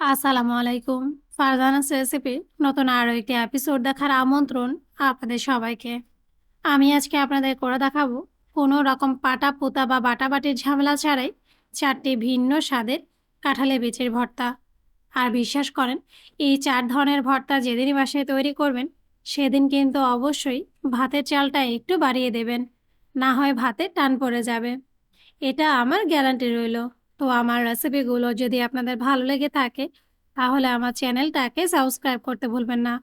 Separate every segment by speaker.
Speaker 1: আসসালামু আলাইকুম। ফারজানাস রেসিপির নতুন আরও একটি এপিসোড দেখার আমন্ত্রণ আপনাদের সবাইকে। আমি আজকে আপনাদের করে দেখাবো কোনো রকম পাটা পোতা বা বাটাবাটির ঝামেলা ছাড়াই চারটি ভিন্ন স্বাদের কাঁঠালে বীচের ভর্তা। আর বিশ্বাস করেন, এই চার ধরনের ভর্তা যেদিনই বাসায় তৈরি করবেন, সেদিন কিন্তু অবশ্যই ভাতের চালটা একটু বাড়িয়ে দেবেন। না হয় ভাতে টান পড়ে যাবে। এটা আমার গ্যারান্টি রইল। তো আমার রেসিপিগুলো যদি আপনাদের ভালো লেগে থাকে, তাহলে আমার চ্যানেলটাকে সাবস্ক্রাইব করতে ভুলবেন না।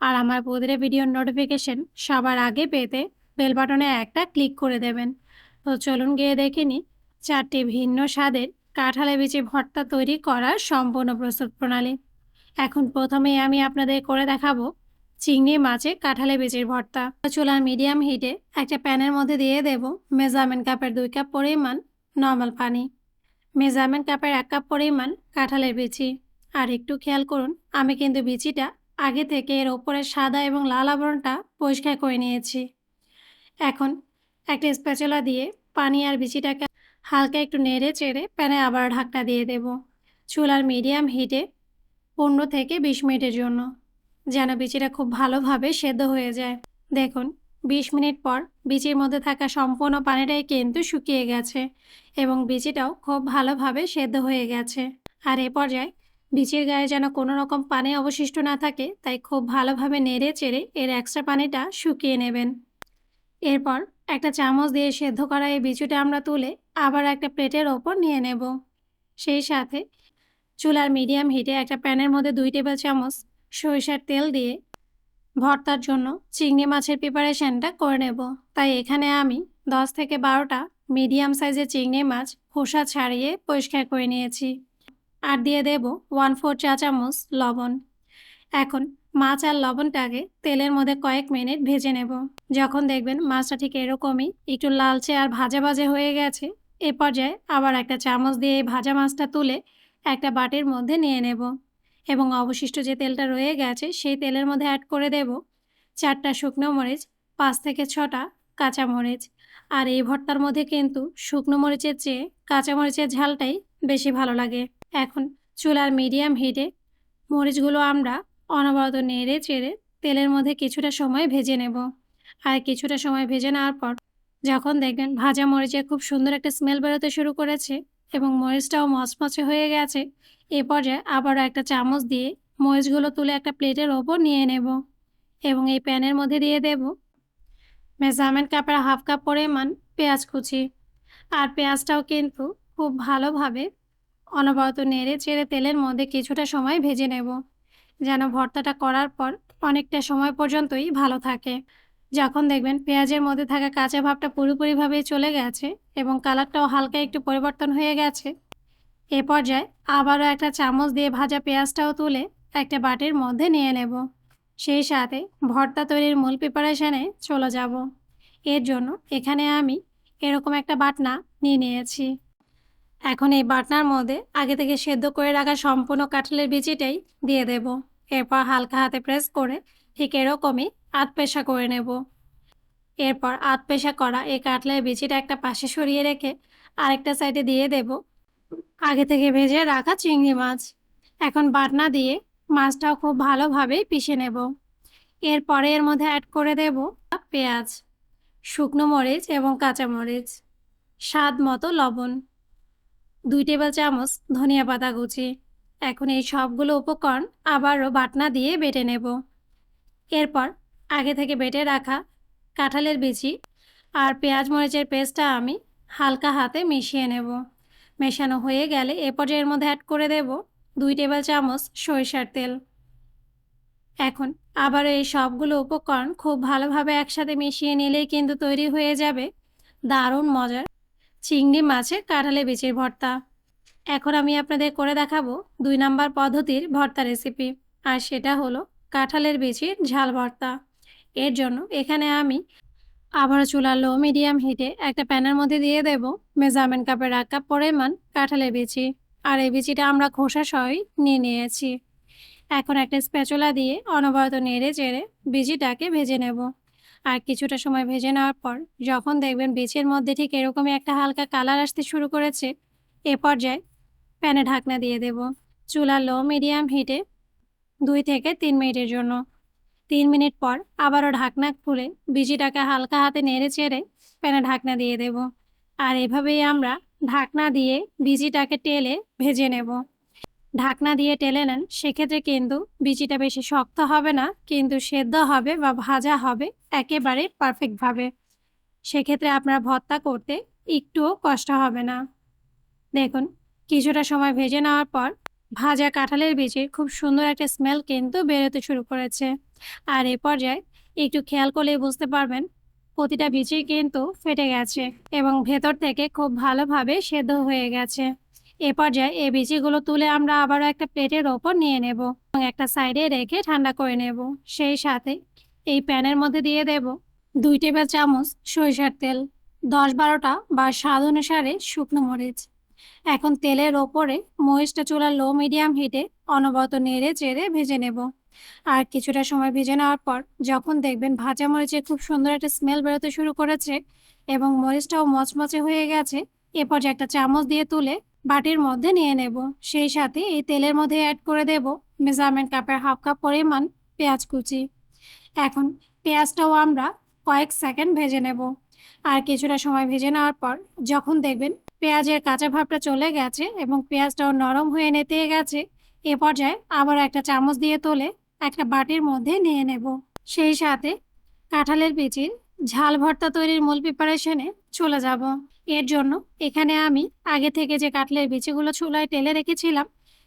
Speaker 1: আর আমার প্রতিটা ভিডিওর নোটিফিকেশন সবার আগে পেতে বেল বাটনে একটা ক্লিক করে দেবেন। তো চলুন গিয়ে দেখে নিই, চারটি ভিন্ন স্বাদের কাঁঠালে বিচি ভর্তা তৈরি করার সম্পূর্ণ প্রস্তুত প্রণালী। এখন প্রথমেই আমি আপনাদের করে দেখাবো চিংড়ি মাছে কাঁঠালে বিচির ভর্তা। চুলার মিডিয়াম হিটে একটা প্যানের মধ্যে দিয়ে দেব মেজারমেন্ট কাপের দুই কাপ পরিমাণ নর্মাল পানি। মেজারমেন্ট কাপের এক কাপ পরিমাণ কাঁঠালের বিচি। আর একটু খেয়াল করুন, আমি কিন্তু বিচিটা আগে থেকে এর ওপরে সাদা এবং লাল আবরণটা পরিষ্কার করে নিয়েছি। এখন একটা স্প্যাচুলা দিয়ে পানি আর বিচিটাকে হালকা একটু নেড়ে চেড়ে প্যানে আবার ঢাকনা দিয়ে দেব। চুলার মিডিয়াম হিটে পনেরো থেকে বিশ মিনিটের জন্য, যেন বিচিটা খুব ভালোভাবে সেদ্ধ হয়ে যায়। দেখুন, বিশ মিনিট পর বিচির মধ্যে থাকা সম্পূর্ণ পানিটাই কিন্তু শুকিয়ে গেছে। এবং বিচিটাও খুব ভালোভাবে সেদ্ধ হয়ে গেছে। আর এ পর্যায়ে বিচির গায়ে যেন কোনো রকম পানি অবশিষ্ট না থাকে, তাই খুব ভালোভাবে নেড়ে চেড়ে এর এক্সট্রা পানিটা শুকিয়ে নেবেন। এরপর একটা চামচ দিয়ে সেদ্ধ করা এই বিচুটা আমরা তুলে আবার একটা প্লেটের ওপর নিয়ে নেব। সেই সাথে চুলার মিডিয়াম হিটে একটা প্যানের মধ্যে দুই টেবিল চামচ সরিষার তেল দিয়ে ভর্তার জন্য চিংড়ি মাছের প্রিপারেশনটা করে নেব। তাই এখানে আমি দশ থেকে বারোটা মিডিয়াম সাইজের চিংড়ি মাছ খোসা ছাড়িয়ে পরিষ্কার করে নিয়েছি। আর দিয়ে দেব ওয়ান ফোর চা চামচ লবণ। এখন মাছ আর লবণটাকে তেলের মধ্যে কয়েক মিনিট ভেজে নেব। যখন দেখবেন মাছটা ঠিক এরকমই একটু লালচে আর ভাজা ভাজা হয়ে গেছে, এ পর্যায়ে আবার একটা চামচ দিয়ে ভাজা মাছটা তুলে একটা বাটির মধ্যে নিয়ে নেব। এবং অবশিষ্ট যে তেলটা রয়ে গেছে সেই তেলের মধ্যে অ্যাড করে দেব চারটা শুকনো মরিচ, পাঁচ থেকে ছটা কাঁচা মরিচ। আর এই ভর্তার মধ্যে কিন্তু শুকনো মরিচের চেয়ে কাঁচা মরিচের ঝালটাই বেশি ভালো লাগে। এখন চুলার মিডিয়াম হিটে মরিচগুলো আমরা অনবরত নেড়ে চেড়ে তেলের মধ্যে কিছুটা সময় ভেজে নেব। আর কিছুটা সময় ভেজে নেওয়ার পর যখন দেখবেন ভাজা মরিচে খুব সুন্দর একটা স্মেল বেরোতে শুরু করেছে এবং মরিচটাও মচমচে হয়ে গেছে, এ পর্যায়ে আবারও একটা চামচ দিয়ে মরিচগুলো তুলে একটা প্লেটের ওপর নিয়ে নেব এবং এই প্যানের মধ্যে দিয়ে দেব মেজারমেন্ট কাপের হাফ কাপ পরিমাণ পেঁয়াজ কুচি আর পেঁয়াজটাও কিন্তু খুব ভালোভাবে অনবরত নেড়ে চেড়ে তেলের মধ্যে কিছুটা সময় ভেজে নেব যেন ভর্তাটা করার পর অনেকটা সময় পর্যন্তই ভালো থাকে যখন দেখবেন পেঁয়াজের মধ্যে থাকা কাঁচা ভাবটা পুরোপুরিভাবে চলে গেছে এবং কালারটাও হালকা একটু পরিবর্তন হয়ে গেছে এ পর্যায়ে আবারও একটা চামচ দিয়ে ভাজা পেঁয়াজটাও তুলে একটা বাটির মধ্যে নিয়ে নেব সেই সাথে ভর্তা তৈরির মূল প্রিপারেশানে চলে যাব। এর জন্য এখানে আমি এরকম একটা বাটনা নিয়ে নিয়েছি। এখন এই বাটনার মধ্যে আগে থেকে সেদ্ধ করে রাখা সম্পূর্ণ কাঁঠালের বিচিটাই দিয়ে দেব। এরপর হালকা হাতে প্রেস করে ঠিক এরকমই আধ পেশা করে নেব। এরপর আধ পেশা করা এই কাটলের বিচিটা একটা পাশে সরিয়ে রেখে আরেকটা সাইডে দিয়ে দেব। আগে থেকে ভেজে রাখা চিংড়ি মাছ। এখন বাটনা দিয়ে মাছটাও খুব ভালোভাবেই পিষে নেব। এরপরে এর মধ্যে অ্যাড করে দেব পেঁয়াজ, শুকনো মরিচ এবং কাঁচা মরিচ, স্বাদ মতো লবণ, দুই টেবিল চামচ ধনিয়া পাতা কুচি। এখন এই সবগুলো উপকরণ আবারও বাটনা দিয়ে বেটে নেব। এরপর আগে থেকে বেটে রাখা কাঁঠালের বিচি আর পেঁয়াজ মরিচের পেস্টটা আমি হালকা হাতে মিশিয়ে নেব। মেশানো হয়ে গেলে এ পর্যায়ের মধ্যে অ্যাড করে দেব দুই টেবিল চামচ সরিষার তেল। এখন আবারও এই সবগুলো উপকরণ খুব ভালোভাবে একসাথে মিশিয়ে নিলেই কিন্তু তৈরি হয়ে যাবে দারুণ মজার চিংড়ি মাছের কাঁঠালে বিচির ভর্তা। এখন আমি আপনাদের করে দেখাবো দুই নাম্বার পদ্ধতির ভর্তা রেসিপি, আর সেটা হলো কাঁঠালের বিচির ঝাল ভর্তা। এর জন্য এখানে আমি আবারও চুলার লো মিডিয়াম হিটে একটা প্যানের মধ্যে দিয়ে দেব মেজারমেন্ট কাপের এক কাপ পরিমাণ কাঁঠালের বিচি। আর এই বিচিটা আমরা খোসা সহই নিয়ে নিয়েছি। এখন একটা স্প্যাচুলা দিয়ে অনবরত নেড়ে চেড়ে বিচিটাকে ভেজে নেব। আর কিছুটা সময় ভেজে নেওয়ার পর যখন দেখবেন বিচির মধ্যে ঠিক এরকমই একটা হালকা কালার আসতে শুরু করেছে, এ পর্যায়ে প্যানে ঢাকনা দিয়ে দেব। চুলা লো মিডিয়াম হিটে দুই থেকে তিন মিনিটের জন্য। তিন মিনিট পর আবারও ঢাকনা খুলে বিচিটাকে হালকা হাতে নেড়ে চেড়ে প্যানে ঢাকনা দিয়ে দেব। আর এভাবেই আমরা ঢাকনা দিয়ে বিচিটাকে টেলে ভেজে নেব। ঢাকনা দিয়ে টেলে নেন, সেক্ষেত্রে কিন্তু বিচিটা বেশি শক্ত হবে না, কিন্তু সেদ্ধ হবে বা ভাজা হবে একেবারে পারফেক্টভাবে সেক্ষেত্রে আপনার ভর্তা করতে একটুও কষ্ট হবে না। দেখুন, কিছুটা সময় ভেজে নেওয়ার পর ভাজা কাঁঠালের বীজে খুব সুন্দর একটা স্মেল কিন্তু বেরোতে শুরু করেছে। আর এ পর্যায়ে একটু খেয়াল করলেই বুঝতে পারবেন প্রতিটা বীজই কিন্তু ফেটে গেছে এবং ভেতর থেকে খুব ভালোভাবে সেদ্ধ হয়ে গেছে। এ পর্যায়ে এই বীজিগুলো তুলে আমরা আবারও একটা প্লেটের ওপর নিয়ে নেব এবং একটা সাইডে রেখে ঠান্ডা করে নেব। সেই সাথে এই প্যানের মধ্যে দিয়ে দেব দুই টেবিল চামচ সরিষার তেল, দশ বারোটা বা স্বাদ অনুসারে শুকনো মরিচ। এখন তেলের ওপরে মরিচটা চুলার লো মিডিয়াম হিটে অনবরত নেড়ে চেড়ে ভেজে নেব। আর কিছুটা সময় ভেজে নেওয়ার পর যখন দেখবেন ভাজা মরিচে খুব সুন্দর একটা স্মেল বেরোতে শুরু করেছে এবং মরিচটাও মচমচে হয়ে গেছে এরপর যে একটা চামচ দিয়ে তুলে বাটির মধ্যে নিয়ে নেব। সেই সাথে এই তেলের মধ্যে অ্যাড করে দেব মেজারমেন্ট কাপের হাফ কাপ পরিমাণ পেঁয়াজ কুচি। এখন পেঁয়াজটাও আমরা কয়েক সেকেন্ড ভেজে নেব। আর কিছুটা সময় ভেজে নেওয়ার পর যখন দেখবেন পেঁয়াজের কাঁচা ভাবটা চলে গেছে এবং পেঁয়াজটাও নরম হয়ে নেতে গেছে, এ পর্যায়ে আবার একটা চামচ দিয়ে তোলে একটা বাটির মধ্যে নিয়ে নেব। সেই সাথে কাঁঠালের বিচির ঝাল ভর্তা তৈরির মূল প্রিপারেশনে চলে যাব। এর জন্য এখানে আমি আগে থেকে যে কাঁঠালের বিচিগুলো চুলায় টেলে রেখেছিলাম,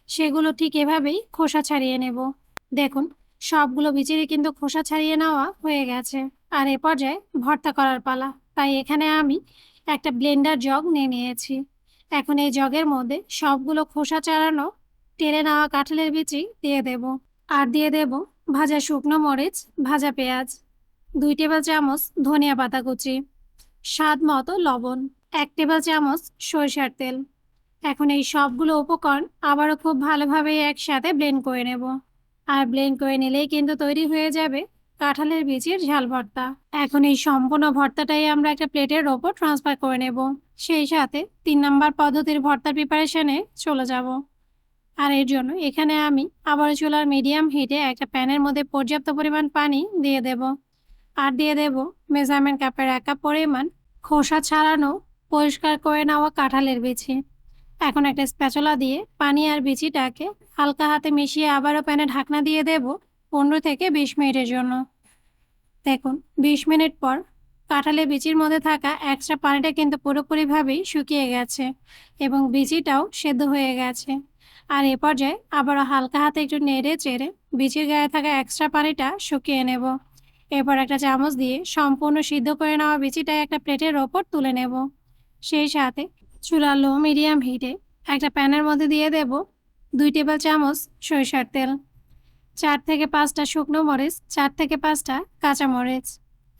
Speaker 1: সেগুলো ঠিক এভাবেই খোসা ছাড়িয়ে নেব। দেখুন, সবগুলো বিচিরই কিন্তু খোসা ছাড়িয়ে নেওয়া হয়ে গেছে। আর এ পর্যায়ে ভর্তা করার পালা। তাই এখানে আমি একটা ব্লেন্ডার জগ নিয়ে নিয়েছি। এখন এই জগের মধ্যে সবগুলো খোসা চালানো টেলে নেওয়া কাঁঠালের বিচি দিয়ে দেব। আর দিয়ে দেব ভাজা শুকনো মরিচ, ভাজা পেঁয়াজ, দুই টেবিল চামচ ধনিয়া পাতা কুচি, স্বাদ মতো লবণ, এক টেবিল চামচ সরিষার তেল। এখন এই সবগুলো উপকরণ আবারও খুব ভালোভাবে একসাথে ব্লেন্ড করে নেব। আর ব্লেন্ড করে নিলেই কিন্তু তৈরি হয়ে যাবে কাঁঠালের বীজের ঝাল ভর্তা। এখন এই সম্পূর্ণ ভর্তাটাই আমরা একটা প্লেটের ওপর ট্রান্সফার করে নেব। সেই সাথে তিন নম্বর পদ্ধতির ভর্তার প্রিপারেশনে চলে যাব। আর এর জন্য এখানে আমি আবার চুলার মিডিয়াম হিটে একটা প্যানের মধ্যে পর্যাপ্ত পরিমাণ পানি দিয়ে দেব। আর দিয়ে দেব মেজারমেন্ট কাপের এক কাপ পরিমাণ খোসা ছাড়ানো পরিষ্কার করে নেওয়া কাঁঠালের বিচি। এখন একটা স্প্যাচলা দিয়ে পানি আর বিচিটাকে হালকা হাতে মিশিয়ে আবারও প্যানে ঢাকনা দিয়ে দেব পনেরো থেকে বিশ মিনিটের জন্য। দেখুন, বিশ মিনিট পর কাঁঠালের বিচির মধ্যে থাকা এক্সট্রা পানিটা কিন্তু পুরোপুরিভাবেই শুকিয়ে গেছে এবং বিচিটাও সেদ্ধ হয়ে গেছে। আর এ পর্যায়ে আবারও হালকা হাতে একটু নেড়ে চেড়ে বিচির গায়ে থাকা এক্সট্রা পানিটা শুকিয়ে নেব। এরপর একটা চামচ দিয়ে সম্পূর্ণ সিদ্ধ করে নেওয়া বিচিটা একটা প্লেটের ওপর তুলে নেব। সেই সাথে চুলা লো মিডিয়াম হিটে একটা প্যানের মধ্যে দিয়ে দেব দুই টেবিল চামচ সরিষার তেল, চার থেকে পাঁচটা শুকনো মরিচ, চার থেকে পাঁচটা কাঁচা মরিচ।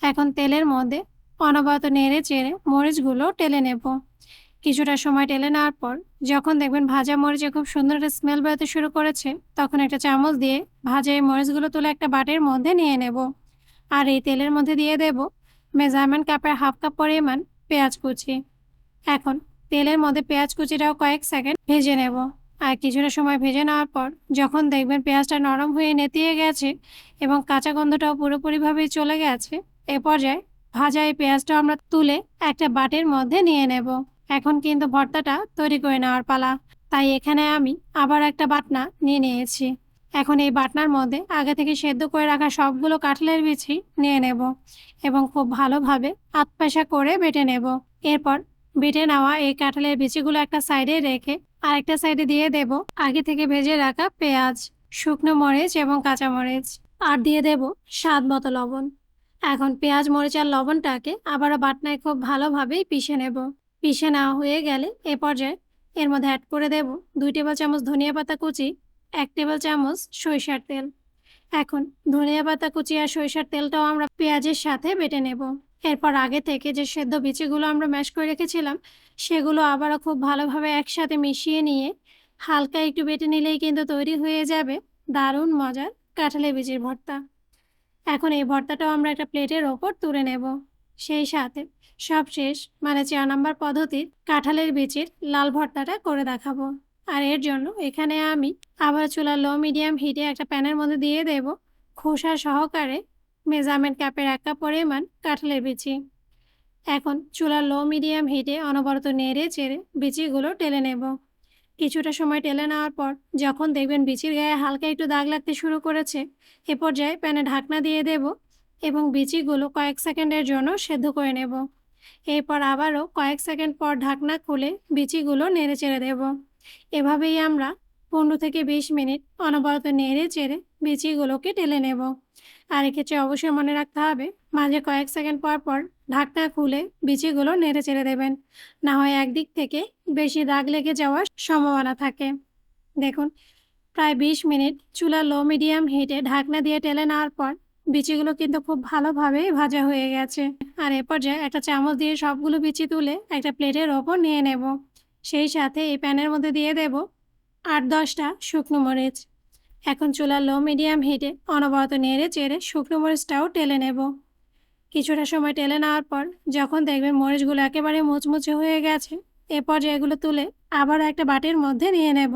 Speaker 1: এখন তেলের মধ্যে অনবরত নেড়ে চেড়ে মরিচগুলো টেলে নেব। কিছুটা সময় টেলে নেওয়ার পর, যখন দেখবেন ভাজা মরিচে খুব সুন্দর একটা স্মেল বেরোতে শুরু করেছে, তখন একটা চামচ দিয়ে ভাজা এই মরিচগুলো তুলে একটা বাটির মধ্যে নিয়ে নেব। আর এই তেলের মধ্যে দিয়ে দেব মেজারমেন্ট কাপের হাফ কাপ পরিমাণ পেঁয়াজ কুচি। এখন তেলের মধ্যে পেঁয়াজ কুচিটাও কয়েক সেকেন্ড ভেজে নেব। আর কিছুটা সময় ভেজে নেওয়ার পর, যখন দেখবেন পেঁয়াজটা নরম হয়ে নেতিয়ে গেছে এবং কাঁচা গন্ধটাও পুরোপুরিভাবে চলে গেছে, এ পর্যায়ে ভাজা এই পেঁয়াজটাও আমরা তুলে একটা বাটির মধ্যে নিয়ে নেব। এখন কিন্তু ভর্তাটা তৈরি করে নেওয়ার পালা। তাই এখানে আমি আবার একটা বাটনা নিয়ে নিয়েছি। এখন এই বাটনার মধ্যে আগে থেকে সেদ্ধ করে রাখা সবগুলো কাঁঠালের বিচি নিয়ে নেব এবং খুব ভালোভাবে আতপেশা করে বেটে নেব। এরপর বেটে নেওয়া এই কাঁঠালের বিচিগুলো একটা সাইডে রেখে আরেকটা সাইডে দিয়ে দেব আগে থেকে ভেজে রাখা পেঁয়াজ, শুকনো মরিচ এবং কাঁচা মরিচ। আর দিয়ে দেব স্বাদ মতো লবণ। এখন পেঁয়াজ, মরিচ আর লবণটাকে আবারও বাটনায় খুব ভালোভাবেই পিষে নেব। পিষে নেওয়া হয়ে গেলে এ পর্যায়ে এর মধ্যে অ্যাড করে দেব দুই টেবিল চামচ ধনিয়া পাতা কুচি, এক টেবিল চামচ সরিষার তেল। এখন ধনিয়া পাতা কুচি আর সরিষার তেলটাও আমরা পেঁয়াজের সাথে বেটে নেব। এরপর আগে থেকে যে সেদ্ধ বিচিগুলো আমরা ম্যাশ করে রেখেছিলাম, সেগুলো আবারও খুব ভালোভাবে একসাথে মিশিয়ে নিয়ে হালকা একটু বেটে নিলেই কিন্তু তৈরি হয়ে যাবে দারুণ মজার কাঁঠালের বিচির ভর্তা। এখন এই ভর্তাটাও আমরা একটা প্লেটের ওপর তুলে নেব। সেই সাথে সব শেষ মানে চার নাম্বার পদ্ধতির কাঁঠালের বিচির লাল ভর্তাটা করে দেখাবো। আর এর জন্য এখানে আমি আবার চুলা লো মিডিয়াম হিটে একটা প্যানের মধ্যে দিয়ে দেব খোসা সহকারে মেজারমেন্ট কাপের এক কাপ পরিমাণ কাঁঠালের বিচি। এখন চুলার লো মিডিয়াম হিটে অনবরত নেড়ে চেড়ে বিচিগুলো টেলে নেব। কিছুটা সময় টেলে নেওয়ার পর যখন দেখবেন বিচির গায়ে হালকা একটু দাগ লাগতে শুরু করেছে, এ পর্যায়ে প্যানে ঢাকনা দিয়ে দেব এবং বিচিগুলো কয়েক সেকেন্ডের জন্য সেদ্ধ করে নেব। এরপর আবারও কয়েক সেকেন্ড পর ঢাকনা খুলে বিচিগুলো নেড়ে চেড়ে দেব। এভাবেই আমরা পনেরো থেকে বিশ মিনিট অনবরত নেড়ে চেড়ে বিচিগুলোকে টেলে নেব। আর এক্ষেত্রে অবশ্যই মনে রাখতে হবে, মাঝে কয়েক সেকেন্ড পর পর ঢাকনা খুলে বিচিগুলো নেড়ে চেড়ে দেবেন। না হয় একদিক থেকে বেশি দাগ লেগে যাওয়ার সম্ভাবনা থাকে। দেখুন, প্রায় বিশ মিনিট চুলা লো মিডিয়াম হিটে ঢাকনা দিয়ে টেলে নেওয়ার পর বিচিগুলো কিন্তু খুব ভালোভাবে ভাজা হয়ে গেছে। আর এ পর্যায়ে একটা চামচ দিয়ে সবগুলো বিচি তুলে একটা প্লেটের ওপর নিয়ে নেব। সেই সাথে এই প্যানের মধ্যে দিয়ে দেব আট দশটা শুকনো মরিচ। এখন চুলা লো মিডিয়াম হিটে অনবরত নেড়ে চেড়ে শুকনো মরিচটাও টেলে নেব। কিছুটা সময় টেলে নেওয়ার পর যখন দেখবেন মরিচগুলো একেবারে মুচমুচে হয়ে গেছে, এ পর্যায়ে এগুলো তুলে আবার একটা বাটির মধ্যে নিয়ে নেব।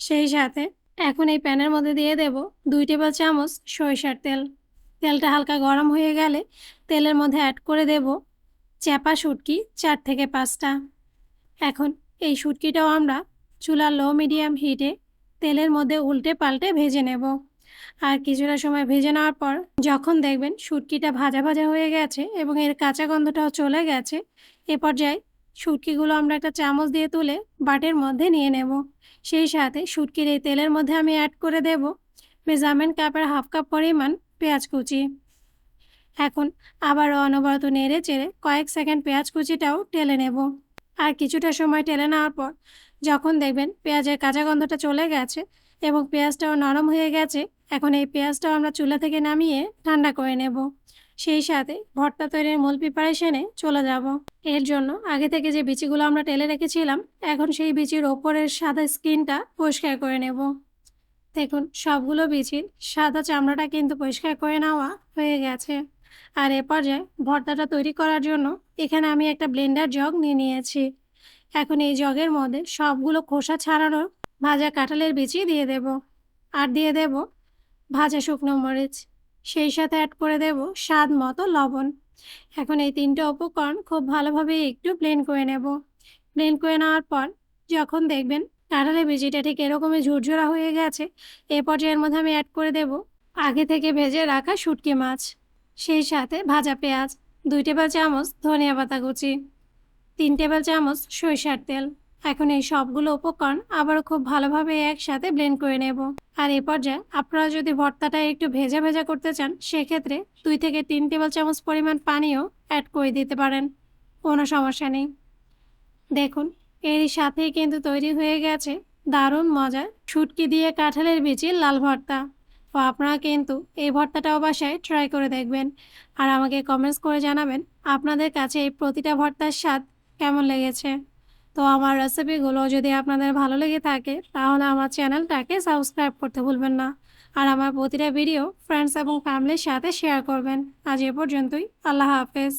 Speaker 1: সেই সাথে এখন এই প্যানের মধ্যে দিয়ে দেব দুই টেবিল চামচ সরিষার তেল। তেলটা হালকা গরম হয়ে গেলে তেলের মধ্যে অ্যাড করে দেব চ্যাপা শুটকি চার থেকে পাঁচটা। এখন এই শুটকিটাও আমরা চুলা লো মিডিয়াম হিটে তেলের মধ্যে উল্টে পাল্টে ভেজে নেব। আর কিছুটা সময় ভেজে নেওয়ার পর যখন দেখবেন শুটকিটা ভাজা ভাজা হয়ে গেছে এবং এর কাঁচা গন্ধটাও চলে গেছে, এ পর্যায়ে শুটকিগুলো আমরা একটা চামচ দিয়ে তুলে বাটের মধ্যে নিয়ে নেব। সেই সাথে শুটকির এই তেলের মধ্যে আমি অ্যাড করে দেব। মেজারমেন্ট কাপের হাফ কাপ পরিমাণ পেঁয়াজ কুচি। এখন আবারও অনবরত নেড়ে চেড়ে কয়েক সেকেন্ড পেঁয়াজ কুচিটাও টেলে নেব। আর কিছুটা সময় টেলে নেওয়ার পর যখন দেখবেন পেঁয়াজের কাঁচা গন্ধটা চলে গেছে এবং পেঁয়াজটাও নরম হয়ে গেছে, এখন এই পেঁয়াজটাও আমরা চুলা থেকে নামিয়ে ঠান্ডা করে নেব। সেই সাথে ভর্তা তৈরির মূল প্রিপারেশনে চলে যাব। এর জন্য আগে থেকে যে বিচিগুলো আমরা টেলে রেখেছিলাম, এখন সেই বিচির ওপরের সাদা স্কিনটা পরিষ্কার করে নেব। দেখুন, সবগুলো বিচির সাদা চামড়াটা কিন্তু পরিষ্কার করে নেওয়া হয়ে গেছে। আর এ পর্যায়ে ভর্তাটা তৈরি করার জন্য এখানে আমি একটা ব্লেন্ডার জগ নিয়ে নিয়েছি। এখন এই জগের মধ্যে সবগুলো খোসা ছাড়ানোর ভাজা কাঁঠালের বিচি দিয়ে দেব। আর দিয়ে দেব ভাজা শুকনো মরিচ। সেই সাথে অ্যাড করে দেব স্বাদ মতো লবণ। এখন এই তিনটে উপকরণ খুব ভালোভাবে একটু ব্লেন্ড করে নেব। ব্লেন্ড করে নেওয়ার পর যখন দেখবেন কাঁঠালের বিচিটা ঠিক এরকমই ঝুরঝুরা হয়ে গেছে। এ পর্যায়ের মধ্যে আমি অ্যাড করে দেব আগে থেকে ভেজে রাখা শুটকি মাছ, সেই সাথে ভাজা পেঁয়াজ, দুই টেবিল চামচ ধনিয়া পাতা কুচি, তিন টেবিল চামচ সরিষার তেল। এখন এই সবগুলো উপকরণ আবারও খুব ভালোভাবে একসাথে ব্লেন্ড করে নেব। আর এই পর্যায়ে আপনারা যদি ভর্তাটা একটু ভেজা ভেজা করতে চান, সেক্ষেত্রে দুই থেকে তিন টেবিল চামচ পরিমাণ পানিও অ্যাড করে দিতে পারেন। কোনো সমস্যা নেই। দেখুন এরই সাথেই কিন্তু তৈরি হয়ে গেছে দারুণ মজার ছুটকি দিয়ে কাঁঠালের বিচির লাল ভর্তা। তো আপনারা কিন্তু এই ভর্তাটাও বাসায় ট্রাই করে দেখবেন। আর আমাকে কমেন্টস করে জানাবেন আপনাদের কাছে এই প্রতিটা ভর্তার স্বাদ কেমন লেগেছে। তো আমার রেসিপিগুলো যদি আপনাদের ভালো লেগে থাকে তাহলে আমার চ্যানেলটাকে সাবস্ক্রাইব করতে ভুলবেন না। আর আমার প্রতিটা ভিডিও ফ্রেন্ডস এবং ফ্যামিলির সাথে শেয়ার করবেন। আজ এ পর্যন্তই, আল্লাহ হাফেজ।